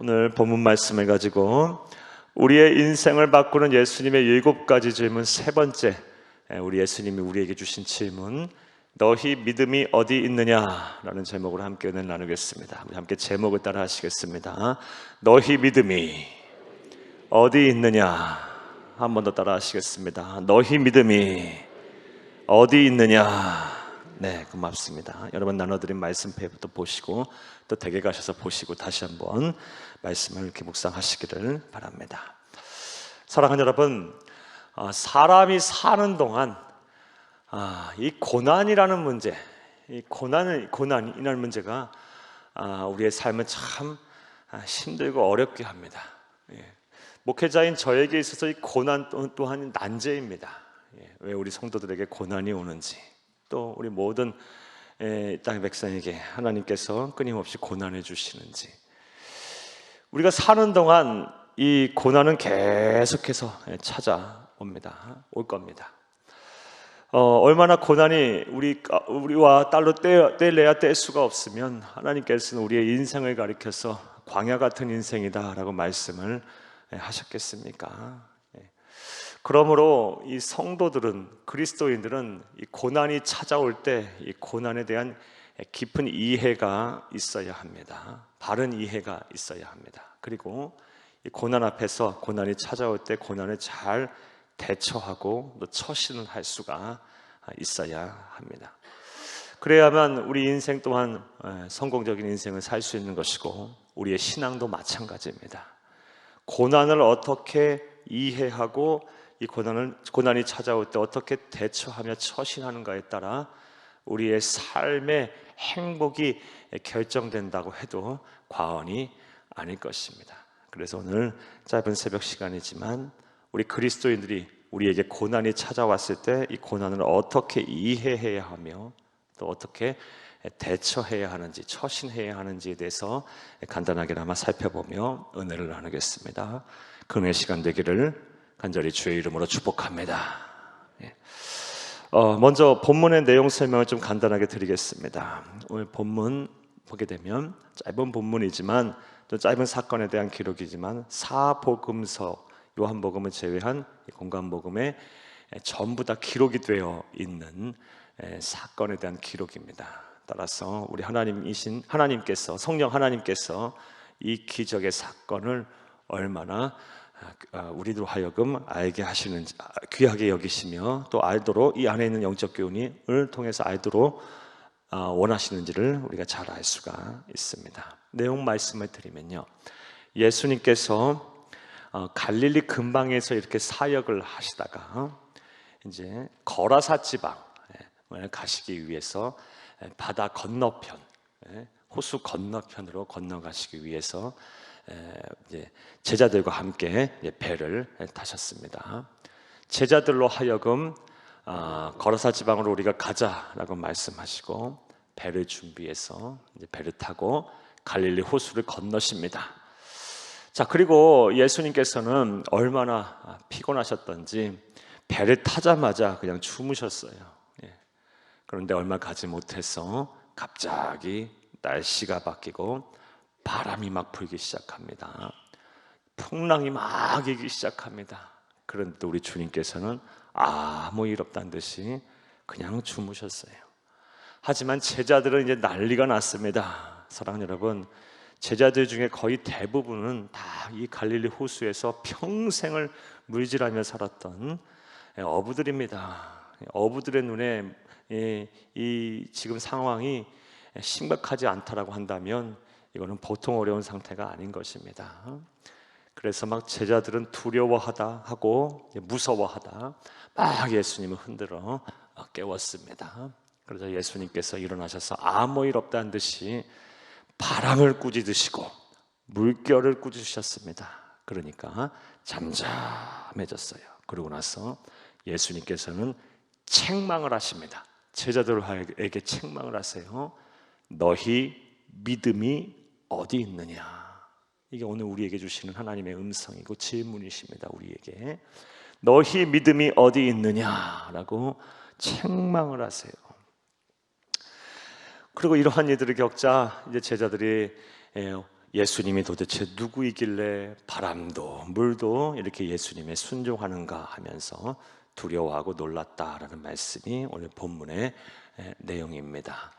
오늘 본문 말씀을 가지고 우리의 인생을 바꾸는 예수님의 일곱 가지 질문 세 번째 예, 우리 예수님이 우리에게 주신 질문 너희 믿음이 어디 있느냐라는 제목으로 함께 은혜를 나누겠습니다. 함께 제목을 따라 하시겠습니다. 너희 믿음이 어디 있느냐 한 번 더 따라 하시겠습니다. 너희 믿음이 어디 있느냐 네, 고맙습니다. 여러분 나눠드린 말씀 페이퍼도 보시고 또 댁에 가셔서 보시고 다시 한번 말씀을 이렇게 묵상하시기를 바랍니다. 사랑하는 여러분, 어, 사람이 사는 동안 아, 이 고난이라는 문제, 이 고난을 고난이라는 문제가 아, 우리의 삶을 참 아, 힘들고 어렵게 합니다. 예. 목회자인 저에게 있어서 이 고난 또- 또한 난제입니다. 예. 왜 우리 성도들에게 고난이 오는지, 또 우리 모든 예, 땅의 백성에게 하나님께서 끊임없이 고난해 주시는지, 우리가 사는 동안 이 고난은 계속해서 예, 찾아옵니다. 올 겁니다. 어, 얼마나 고난이 우리 우리와 딸로 떼, 떼내야 뗄 수가 없으면 하나님께서는 우리의 인생을 가리켜서 광야 같은 인생이다라고 말씀을 예, 하셨겠습니까? 예. 그러므로 이 성도들은 그리스도인들은 이 고난이 찾아올 때 이 고난에 대한 깊은 이해가 있어야 합니다. 바른 이해가 있어야 합니다. 그리고 이 고난 앞에서 고난이 찾아올 때 고난을 잘 대처하고 또 처신을 할 수가 있어야 합니다. 그래야만 우리 인생 또한 에, 성공적인 인생을 살 수 있는 것이고 우리의 신앙도 마찬가지입니다. 고난을 어떻게 이해하고 이 고난을 고난이 찾아올 때 어떻게 대처하며 처신하는가에 따라 우리의 삶의 행복이 결정된다고 해도 과언이 아닐 것입니다. 그래서 오늘 짧은 새벽 시간이지만 우리 그리스도인들이 우리에게 고난이 찾아왔을 때 이 고난을 어떻게 이해해야 하며 또 어떻게 대처해야 하는지 처신해야 하는지에 대해서 간단하게나마 살펴보며 은혜를 나누겠습니다. 금의 시간 되기를 간절히 주의 이름으로 축복합니다. 예. 어, 먼저 본문의 내용 설명을 좀 간단하게 드리겠습니다. 오늘 본문 보게 되면 짧은 본문이지만 또 짧은 사건에 대한 기록이지만 사복음서 요한복음을 제외한 이 공간복음에 전부 다 기록이 되어 있는 에, 사건에 대한 기록입니다. 따라서 우리 하나님이신 하나님께서 성령 하나님께서 이 기적의 사건을 얼마나 아, 우리로 하여금 알게 하시는지 아, 귀하게 여기시며 또 알도록 이 안에 있는 영적 교훈을 통해서 알도록 아, 원하시는지를 우리가 잘 알 수가 있습니다. 내용 말씀을 드리면요, 예수님께서 어, 갈릴리 근방에서 이렇게 사역을 하시다가 이제 거라사 지방에 가시기 위해서 바다 건너편, 예, 호수 건너편으로 건너가시기 위해서 제 제자들과 함께 배를 타셨습니다. 제자들로 하여금 아, 거라사 지방으로 우리가 가자라고 말씀하시고 배를 준비해서 배를 타고 갈릴리 호수를 건너십니다. 자, 그리고 예수님께서는 얼마나 피곤하셨던지 배를 타자마자 그냥 주무셨어요. 예. 그런데 얼마 가지 못해서 갑자기 날씨가 바뀌고 바람이 막 불기 시작합니다. 풍랑이 막 일기 시작합니다. 그런데 우리 주님께서는 아무 일 없다는 듯이 그냥 주무셨어요. 하지만 제자들은 이제 난리가 났습니다. 사랑하는 여러분, 제자들 중에 거의 대부분은 다 이 갈릴리 호수에서 평생을 물질하며 살았던 예, 어부들입니다. 어부들의 눈에 이, 이 지금 상황이 심각하지 않다라고 한다면 이거는 보통 어려운 상태가 아닌 것입니다. 그래서 막 제자들은 두려워하다 하고 무서워하다 막 예수님을 흔들어 깨웠습니다. 그래서 예수님께서 일어나셔서 아무 일 없다는 듯이 바람을 꾸짖으시고 물결을 꾸짖으셨습니다. 그러니까 잠잠해졌어요. 그러고 나서 예수님께서는 책망을 하십니다. 제자들에게 책망을 하세요. 너희 믿음이 어디 있느냐? 이게 오늘 우리에게 주시는 하나님의 음성이고 질문이십니다. 우리에게 너희 믿음이 어디 있느냐라고 책망을 하세요. 그리고 이러한 일들을 겪자 이제 제자들이 예, 예수님이 도대체 누구이길래 바람도 물도 이렇게 예수님의 순종하는가 하면서 두려워하고 놀랐다라는 말씀이 오늘 본문의 에, 내용입니다.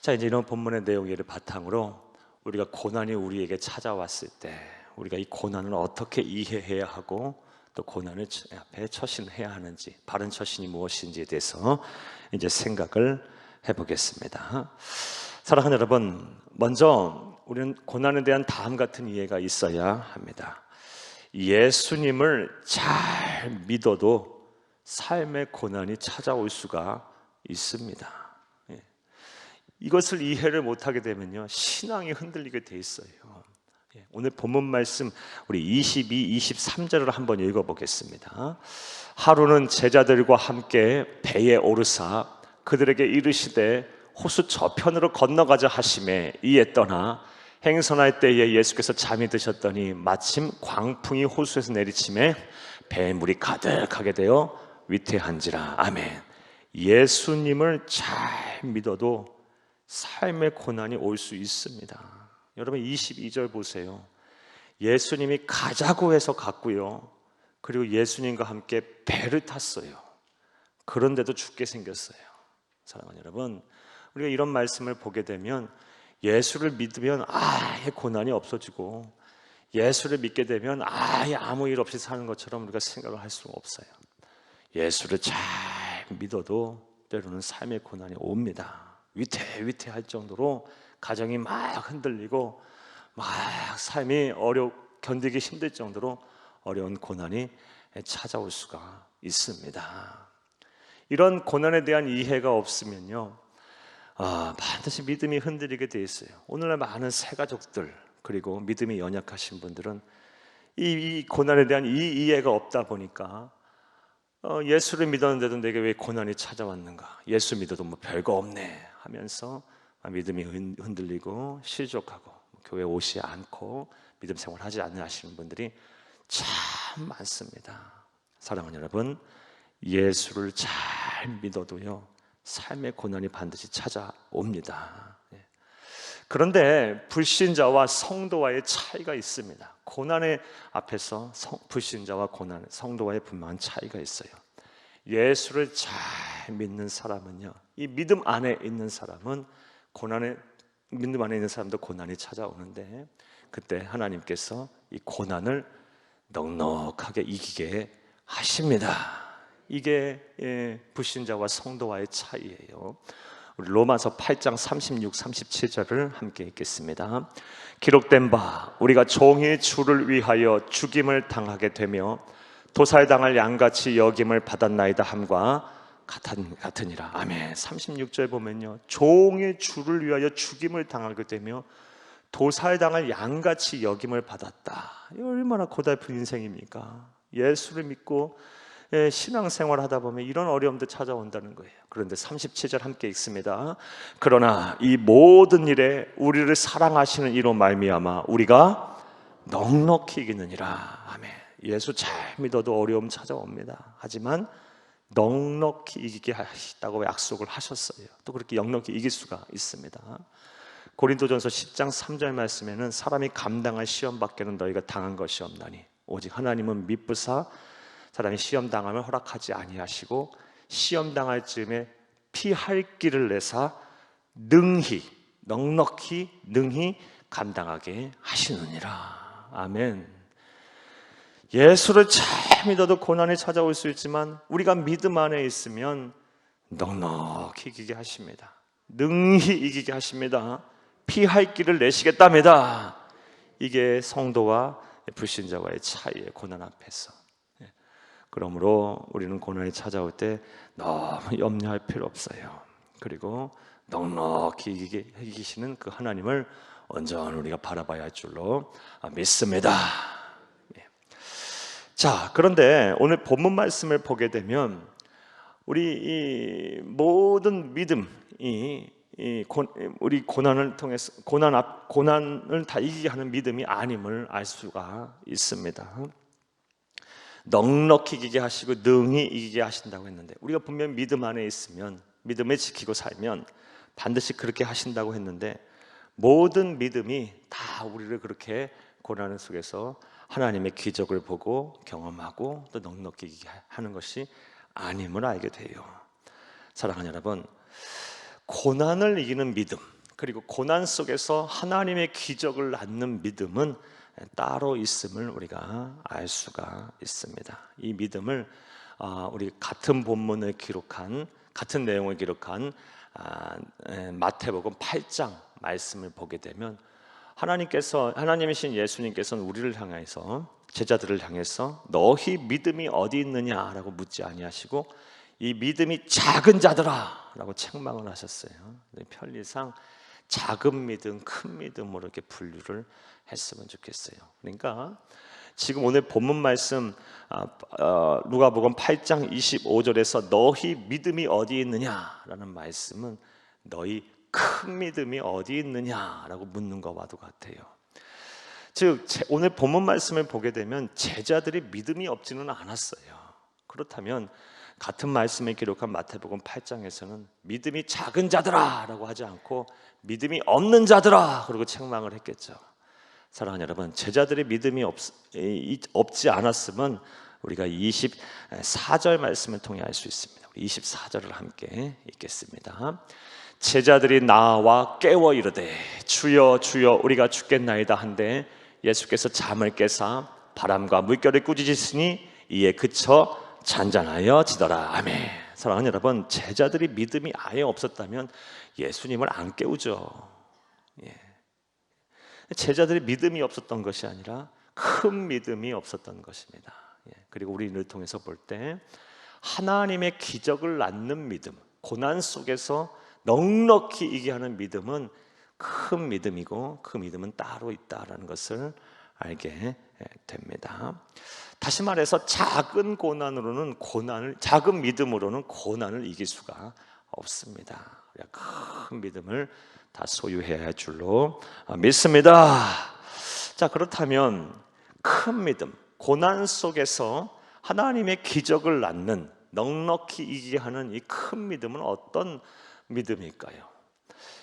자, 이제 이런 본문의 내용을 바탕으로 우리가 고난이 우리에게 찾아왔을 때 우리가 이 고난을 어떻게 이해해야 하고 또 고난을 처- 앞에 처신해야 하는지 바른 처신이 무엇인지에 대해서 이제 생각을 해보겠습니다. 사랑하는 여러분, 먼저 우리는 고난에 대한 다음 같은 이해가 있어야 합니다. 예수님을 잘 믿어도 삶의 고난이 찾아올 수가 있습니다. 예. 이것을 이해를 못하게 되면요 신앙이 흔들리게 돼 있어요. 예, 오늘 본문 말씀 우리 22, 23절을 한번 읽어보겠습니다. 하루는 제자들과 함께 배에 오르사 그들에게 이르시되 호수 저편으로 건너가자 하심에 이에 떠나 행선할 때에 예수께서 잠이 드셨더니 마침 광풍이 호수에서 내리침에 배에 물이 가득하게 되어 위태한지라 아멘. 예수님을 잘 믿어도 삶의 고난이 올 수 있습니다. 여러분 22절 보세요. 예수님이 가자고 해서 갔고요. 그리고 예수님과 함께 배를 탔어요. 그런데도 죽게 생겼어요. 사랑하는 여러분, 우리가 이런 말씀을 보게 되면 예수를 믿으면 아예 고난이 없어지고 예수를 믿게 되면 아예 아무 일 없이 사는 것처럼 우리가 생각을 할 수가 없어요. 예수를 잘 믿어도 때로는 삶의 고난이 옵니다. 위태위태할 정도로 가정이 막 흔들리고 막 삶이 어려 견디기 힘들 정도로 어려운 고난이 찾아올 수가 있습니다. 이런 고난에 대한 이해가 없으면요, 아, 반드시 믿음이 흔들리게 돼 있어요. 오늘날 많은 새 가족들 그리고 믿음이 연약하신 분들은 이, 이 고난에 대한 이 이해가 없다 보니까 어, 예수를 믿었는데도 내게 왜 고난이 찾아왔는가? 예수 믿어도 뭐 별거 없네 하면서 믿음이 흔- 흔들리고 실족하고 교회 오지 않고 믿음 생활하지 않는 하시는 분들이 참 많습니다. 사랑하는 여러분, 예수를 잘 믿어도요 삶의 고난이 반드시 찾아옵니다. 예. 그런데 불신자와 성도와의 차이가 있습니다. 고난의 앞에서 성- 불신자와 고난, 성도와의 분명한 차이가 있어요. 예수를 잘 믿는 사람은요, 이 믿음 안에 있는 사람은 고난에 믿음 안에 있는 사람도 고난이 찾아오는데 그때 하나님께서 이 고난을 넉넉하게 이기게 하십니다. 이게 예, 불신자와 성도와의 차이예요. 우리 로마서 8장 36, 37절을 함께 읽겠습니다. 기록된 바 우리가 종의 주를 위하여 죽임을 당하게 되며 도살 당할 양같이 여김을 받았나이다 함과 같은, 같으니라. 아멘. 36절 보면요. 종의 주를 위하여 죽임을 당하게 되며 도살 당할 양같이 여김을 받았다. 이 얼마나 고달픈 인생입니까? 예수를 믿고 예, 신앙생활 하다 보면 이런 어려움도 찾아온다는 거예요. 그런데 37절 함께 읽습니다. 그러나 이 모든 일에 우리를 사랑하시는 이로 말미암아 우리가 넉넉히 이기느니라. 아멘. 예수 잘 믿어도 어려움 찾아옵니다. 하지만 넉넉히 이기게 하시다고 약속을 하셨어요. 또 그렇게 넉넉히 이길 수가 있습니다. 고린도전서 10장 3절 말씀에는 사람이 감당할 시험 밖에는 너희가 당한 것이 없나니 오직 하나님은 미쁘사 사람이 시험 당함을 허락하지 아니하시고 시험 당할 즈음에 피할 길을 내사 능히 넉넉히 능히 감당하게 하시느니라. 아멘. 예수를 잘 믿어도 고난이 찾아올 수 있지만 우리가 믿음 안에 있으면 넉넉히 이기게 하십니다. 능히 이기게 하십니다. 피할 길을 내시겠답니다. 이게 성도와 불신자와의 차이의 고난 앞에서. 예. 그러므로 우리는 고난이 찾아올 때 너무 염려할 필요 없어요. 그리고 넉넉히 이기시는 그 하나님을 온전히 우리가 바라봐야 할 줄로 믿습니다. 예. 자, 그런데 오늘 본문 말씀을 보게 되면 우리 이 모든 믿음이 이 고, 우리 고난을 통해서 고난 앞 고난을 다 이기게 하는 믿음이 아님을 알 수가 있습니다. 넉넉히 이기게 하시고 능히 이기게 하신다고 했는데 우리가 분명 믿음 안에 있으면 믿음을 지키고 살면 반드시 그렇게 하신다고 했는데 모든 믿음이 다 우리를 그렇게 고난 속에서 하나님의 기적을 보고 경험하고 또 넉넉히 하는 것이 아님을 알게 돼요. 사랑하는 여러분, 고난을 이기는 믿음 그리고 고난 속에서 하나님의 기적을 낳는 믿음은 따로 있음을 우리가 알 수가 있습니다. 이 믿음을 아, 우리 같은 본문을 기록한 같은 내용을 기록한 아, 마태복음 8장 말씀을 보게 되면 하나님께서 하나님이신 예수님께서는 우리를 향해서 제자들을 향해서 너희 믿음이 어디 있느냐라고 묻지 아니하시고 이 믿음이 작은 자들아라고 책망을 하셨어요. 편리상 작은 믿음, 큰 믿음으로 이렇게 분류를 했으면 좋겠어요. 그러니까 지금 오늘 본문 말씀 아, 어, 누가복음 8장 25절에서 너희 믿음이 어디 있느냐라는 말씀은 너희 큰 믿음이 어디 있느냐라고 묻는 것과도 같아요. 즉 오늘 본문 말씀을 보게 되면 제자들이 믿음이 없지는 않았어요. 그렇다면 같은 말씀에 기록한 마태복음 8장에서는 믿음이 작은 자들아라고 하지 않고 믿음이 없는 자들아 그리고 책망을 했겠죠. 사랑하는 여러분, 제자들의 믿음이 없, 없지 않았으면 우리가 24절 말씀을 통해 알 수 있습니다. 24절을 함께 읽겠습니다. 제자들이 나와 깨워 이르되 주여 주여 우리가 죽겠나이다 한데 예수께서 잠을 깨사 바람과 물결을 꾸짖으시니 이에 그쳐 잔잔하여 지더라 아멘 사랑하는 여러분 제자들이 믿음이 아예 없었다면 예수님을 안 깨우죠 예. 제자들이 믿음이 없었던 것이 아니라 큰 믿음이 없었던 것입니다 예. 그리고 우리를 통해서 볼 때 하나님의 기적을 낳는 믿음 고난 속에서 넉넉히 이게 하는 믿음은 큰 믿음이고 그 믿음은 따로 있다라는 것을 알게 됩니다. 다시 말해서 작은 고난으로는 고난을 작은 믿음으로는 고난을 이길 수가 없습니다. 큰 믿음을 다 소유해야 할 줄로 믿습니다. 자 그렇다면 큰 믿음, 고난 속에서 하나님의 기적을 낳는 넉넉히 이기게 하는 이 큰 믿음은 어떤 믿음일까요?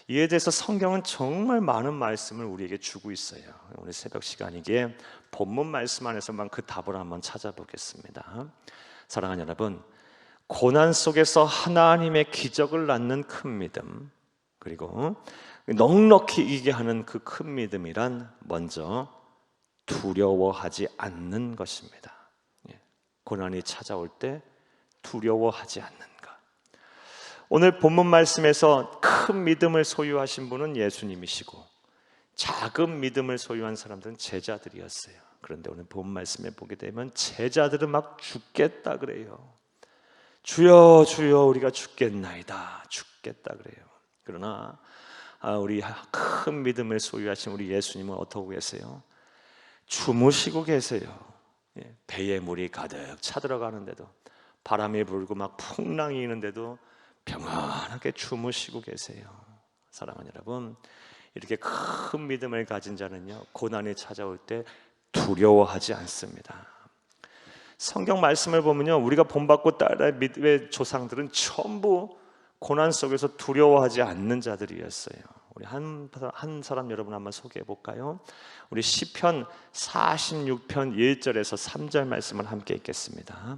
이에 대해서 성경은 정말 많은 말씀을 우리에게 주고 있어요. 오늘 새벽 시간이기에 본문 말씀 안에서만 그 답을 한번 찾아보겠습니다. 사랑하는 여러분, 고난 속에서 하나님의 기적을 낳는 큰 믿음, 그리고 넉넉히 이기게 하는 그 큰 믿음이란 먼저 두려워하지 않는 것입니다. 예, 고난이 찾아올 때 두려워하지 않는 오늘 본문 말씀에서 큰 믿음을 소유하신 분은 예수님이시고 작은 믿음을 소유한 사람들은 제자들이었어요. 그런데 오늘 본 말씀에 보게 되면 제자들은 막 죽겠다 그래요. 주여 주여 우리가 죽겠나이다. 죽겠다 그래요. 그러나 아, 우리 큰 믿음을 소유하신 우리 예수님은 어떻게 계세요? 주무시고 계세요. 예, 배에 물이 가득 차 들어가는데도 바람이 불고 막 풍랑이 있는데도 평안하게 주무시고 계세요. 사랑하는 여러분, 이렇게 큰 믿음을 가진 자는요, 고난이 찾아올 때 두려워하지 않습니다. 성경 말씀을 보면요, 우리가 본받고 따라 믿음의 조상들은 전부 고난 속에서 두려워하지 않는 자들이었어요. 우리 한, 한 사람 여러분 한번 소개해 볼까요? 우리 시편 46편 1절에서 3절 말씀을 함께 읽겠습니다.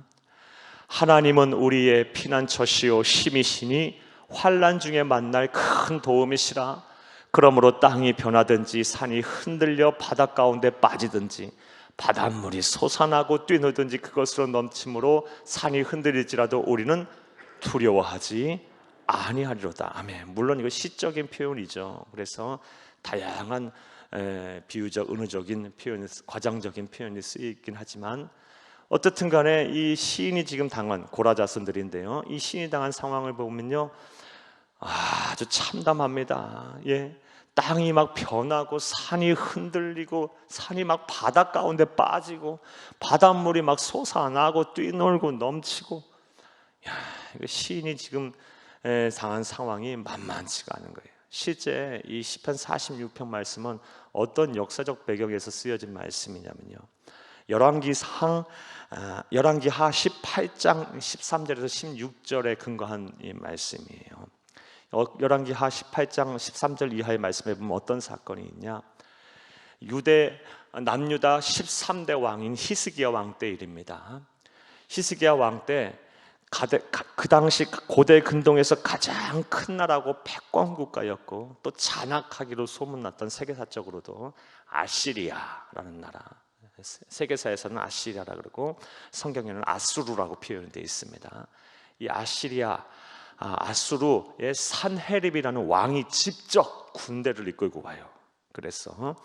하나님은 우리의 피난처시요 힘이시니 환란 중에 만날 큰 도움이시라 그러므로 땅이 변하든지 산이 흔들려 바닷 가운데 빠지든지 바닷물이 솟아나고 뛰노든지 그것으로 넘침으로 산이 흔들릴지라도 우리는 두려워하지 아니하리로다. 아멘. 물론 이거 시적인 표현이죠. 그래서 다양한 비유적, 은유적인 표현, 과장적인 표현이 쓰이긴 하지만 어떻든 간에 이 시인이 지금 당한 고라자손들인데요. 이 시인이 당한 상황을 보면요. 아주 참담합니다. 예. 땅이 막 변하고 산이 흔들리고 산이 막 바다 가운데 빠지고 바닷물이 막 솟아나고 뛰놀고 넘치고 야, 이거 시인이 지금 당한 상황이 만만치가 않은 거예요. 실제 이 시편 46편 말씀은 어떤 역사적 배경에서 쓰여진 말씀이냐면요. 열왕기상 아, 열왕기하 18장 13절에서 16절에 근거한 이 말씀이에요. 어, 열왕기하 18장 13절 이하의 말씀에 보면 어떤 사건이 있냐? 유대 남유다 13대 왕인 히스기야 왕 때 일입니다. 히스기야 왕 때 그 당시 고대 근동에서 가장 큰 나라고 패권 국가였고 또 잔악하기로 소문났던 세계사적으로도 아시리아라는 나라 세계사에서는 아시리아라 그러고 성경에는 아수르라고 표현되어 있습니다. 이 아시리아 아, 아수르의 산헤립이라는 왕이 직접 군대를 이끌고 와요. 그래서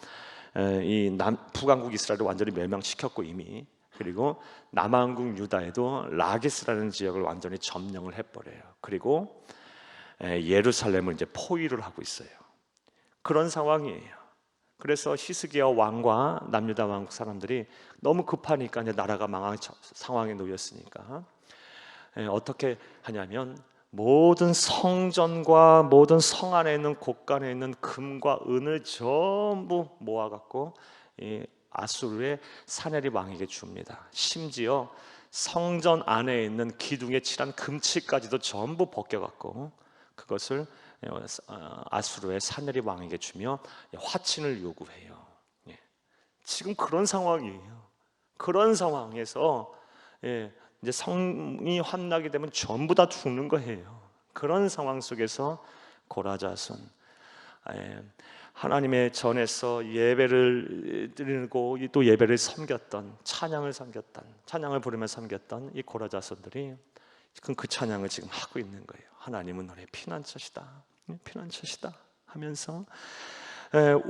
이 남, 북왕국 이스라엘을 완전히 멸망시켰고 이미 그리고 남한국 유다에도 라기스라는 지역을 완전히 점령을 해버려요. 그리고 예루살렘을 이제 포위를 하고 있어요. 그런 상황이에요. 그래서 히스기야 왕과 남유다 왕국 사람들이 너무 급하니까 이제 나라가 망한 상황에 놓였으니까 어떻게 하냐면 모든 성전과 모든 성 안에 있는 곳간에 있는 금과 은을 전부 모아갖고 이 아수르의 사네리 왕에게 줍니다. 심지어 성전 안에 있는 기둥에 칠한 금치까지도 전부 벗겨갖고 그것을 어, 아수르의 사네리 왕에게 주며 화친을 요구해요. 예. 지금 그런 상황이에요. 그런 상황에서 예, 이제 성이 환나게 되면 전부 다 죽는 거예요. 그런 상황 속에서 고라자손 예, 하나님의 전에서 예배를 드리고 또 예배를 섬겼던 찬양을 섬겼던 찬양을 부르며 섬겼던 이 고라자손들이 지금 그 찬양을 지금 하고 있는 거예요. 하나님은 너의 피난처시다, 피난처시다 하면서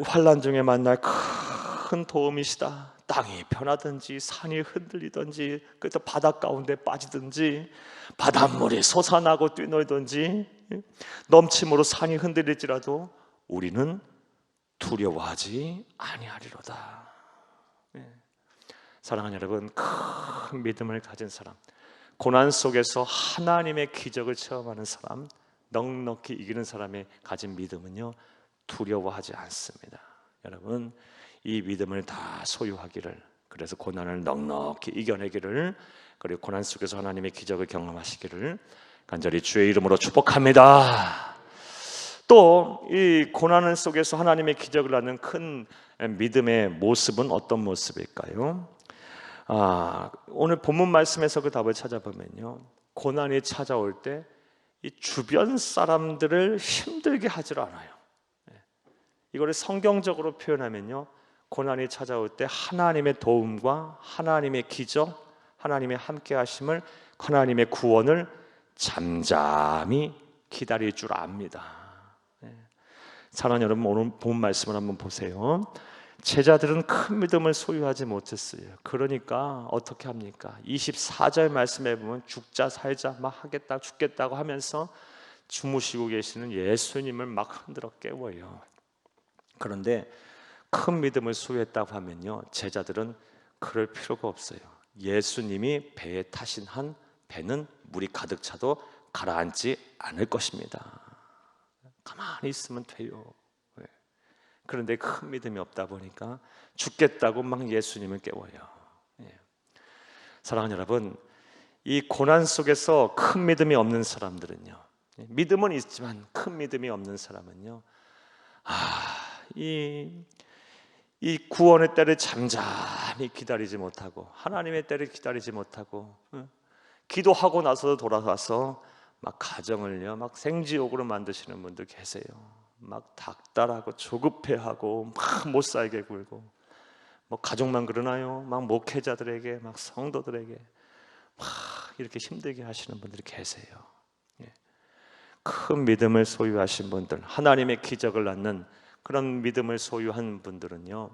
환란 중에 만날 큰 도움이시다. 땅이 변하든지 산이 흔들리든지 그래서 바다 가운데 빠지든지 바닷물이 솟아나고 뛰놀든지 넘침으로 산이 흔들릴지라도 우리는 두려워하지 아니하리로다. 네. 사랑하는 여러분, 큰 믿음을 가진 사람, 고난 속에서 하나님의 기적을 체험하는 사람, 넉넉히 이기는 사람의 가진 믿음은요 두려워하지 않습니다. 여러분, 이 믿음을 다 소유하기를 그래서 고난을 넉넉히 이겨내기를 그리고 고난 속에서 하나님의 기적을 경험하시기를 간절히 주의 이름으로 축복합니다. 또 이 고난 속에서 하나님의 기적을 하는 큰 믿음의 모습은 어떤 모습일까요? 아, 오늘 본문 말씀에서 그 답을 찾아보면요. 고난이 찾아올 때 이 주변 사람들을 힘들게 하질 않아요. 예. 이거를 성경적으로 표현하면요. 고난이 찾아올 때 하나님의 도움과 하나님의 기적, 하나님의 함께 하심을 하나님의 구원을 잠잠히 기다릴 줄 압니다. 네. 사랑하는 여러분 오늘 본 말씀을 한번 보세요. 제자들은 큰 믿음을 소유하지 못했어요. 그러니까 어떻게 합니까? 24절 말씀에 보면 죽자 살자 막 하겠다 죽겠다고 하면서 주무시고 계시는 예수님을 막 흔들어 깨워요. 그런데 큰 믿음을 소유했다고 하면요. 제자들은 그럴 필요가 없어요. 예수님이 배에 타신 한 배는 물이 가득 차도 가라앉지 않을 것입니다. 가만히 있으면 돼요. 네. 그런데 큰 믿음이 없다 보니까 죽겠다고 막 예수님을 깨워요. 예. 사랑하는 여러분, 이 고난 속에서 큰 믿음이 없는 사람들은요. 예, 믿음은 있지만 큰 믿음이 없는 사람은요. 아, 이 이 구원의 때를 잠잠히 기다리지 못하고 하나님의 때를 기다리지 못하고 기도하고 나서도 돌아가서 막 가정을요 막 생지옥으로 만드시는 분들 계세요. 막 닥달하고 조급해하고 막 못 살게 굴고 뭐 가족만 그러나요? 막 목회자들에게 막 성도들에게 막 이렇게 힘들게 하시는 분들이 계세요. 예. 큰 믿음을 소유하신 분들, 하나님의 기적을 낳는 그런 믿음을 소유한 분들은요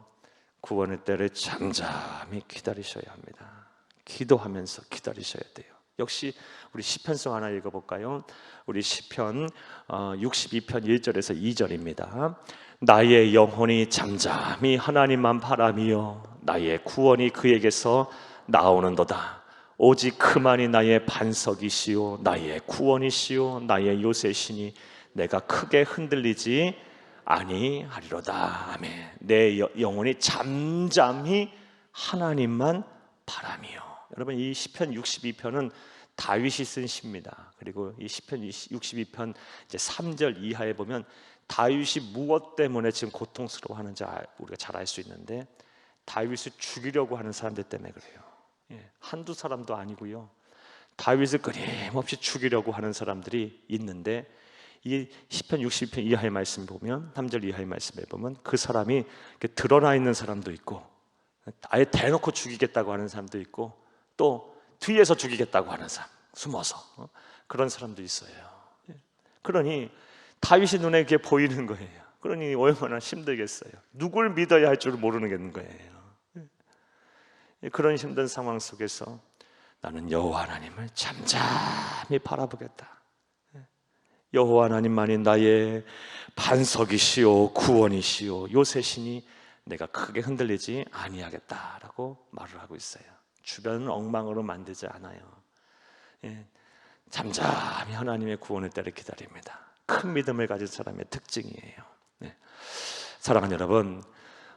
구원의 때를 잠잠히 기다리셔야 합니다. 기도하면서 기다리셔야 돼요. 역시 우리 시편송 하나 읽어볼까요? 우리 시편 62편 어, 1절에서 2절입니다. 나의 영혼이 잠잠히 하나님만 바라며 나의 구원이 그에게서 나오는도다. 오직 그만이 나의 반석이시요 나의 구원이시요 나의 요새시니 내가 크게 흔들리지 아니하리로다. 아멘. 내 영혼이 잠잠히 하나님만 바라며. 여러분 이 시편 62편은 다윗이 쓴 시입니다. 그리고 이 시편 62편 이제 3절 이하에 보면 다윗이 무엇 때문에 지금 고통스러워하는지 알- 우리가 잘 알 수 있는데 다윗을 죽이려고 하는 사람들 때문에 그래요. 예, 한두 사람도 아니고요. 다윗을 끊임없이 죽이려고 하는 사람들이 있는데 이 시편 60편 이하의 말씀 보면 3절 이하의 말씀에 보면 그 사람이 드러나 있는 사람도 있고 아예 대놓고 죽이겠다고 하는 사람도 있고 또 뒤에서 죽이겠다고 하는 사람 숨어서 어? 그런 사람도 있어요. 예. 그러니 다윗이 눈에 그게 보이는 거예요. 그러니 얼마나 힘들겠어요. 누굴 믿어야 할 줄 모르는 거예요. 예. 그런 힘든 상황 속에서 나는 여호와 하나님을 잠잠히 바라보겠다. 여호와 하나님만이 나의 반석이시오 구원이시오 요새시니 내가 크게 흔들리지 아니하겠다라고 말을 하고 있어요. 주변은 엉망으로 만들지 않아요. 예, 잠잠히 하나님의 구원을 때를 기다립니다. 큰 믿음을 가진 사람의 특징이에요. 네. 사랑하는 여러분,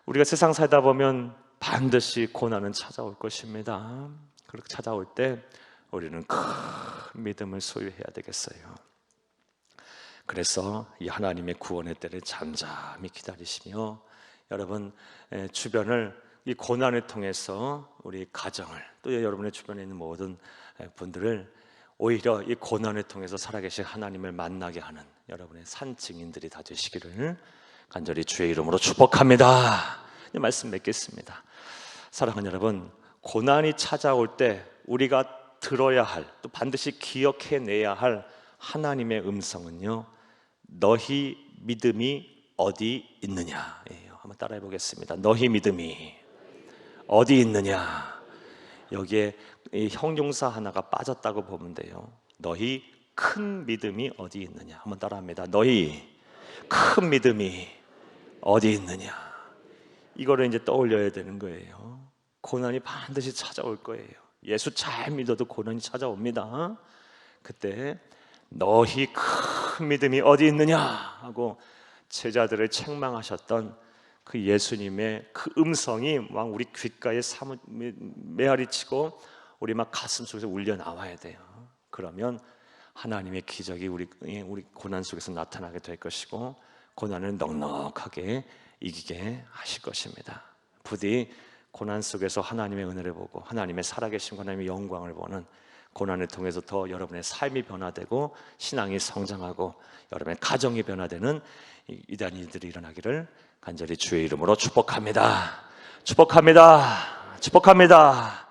우리가 세상 살다 보면 반드시 고난은 찾아올 것입니다. 그렇게 찾아올 때 우리는 큰 믿음을 소유해야 되겠어요. 그래서 이 하나님의 구원의 때를 잠잠히 기다리시며 여러분 에, 주변을 이 고난을 통해서 우리 가정을 또 여러분의 주변에 있는 모든 에, 분들을 오히려 이 고난을 통해서 살아계신 하나님을 만나게 하는 여러분의 산 증인들이 다 되시기를 간절히 주의 이름으로 축복합니다. 이 말씀 맺겠습니다. 사랑하는 여러분, 고난이 찾아올 때 우리가 들어야 할 또 반드시 기억해내야 할 하나님의 음성은요. 너희 믿음이 어디 있느냐예요. 한번 따라해 보겠습니다. 너희 믿음이 어디 있느냐? 여기에 이 형용사 하나가 빠졌다고 보면 돼요. 너희 큰 믿음이 어디 있느냐? 한번 따라합니다. 너희 큰 믿음이 어디 있느냐? 이거를 이제 떠올려야 되는 거예요. 고난이 반드시 찾아올 거예요. 예수 잘 믿어도 고난이 찾아옵니다. 그때 너희 큰 믿음이 어디 있느냐 하고 제자들을 책망하셨던 그 예수님의 그 음성이 막 우리 귓가에 사무 메아리치고 우리 막 가슴 속에서 울려 나와야 돼요. 그러면 하나님의 기적이 우리 우리 고난 속에서 나타나게 될 것이고 고난을 넉넉하게 이기게 하실 것입니다. 부디 고난 속에서 하나님의 은혜를 보고 하나님의 살아계신 하나님의 영광을 보는 고난을 통해서 더 여러분의 삶이 변화되고 신앙이 성장하고 여러분의 가정이 변화되는 이- 이단 일들이 일어나기를 간절히 주의 이름으로 축복합니다. 축복합니다. 축복합니다.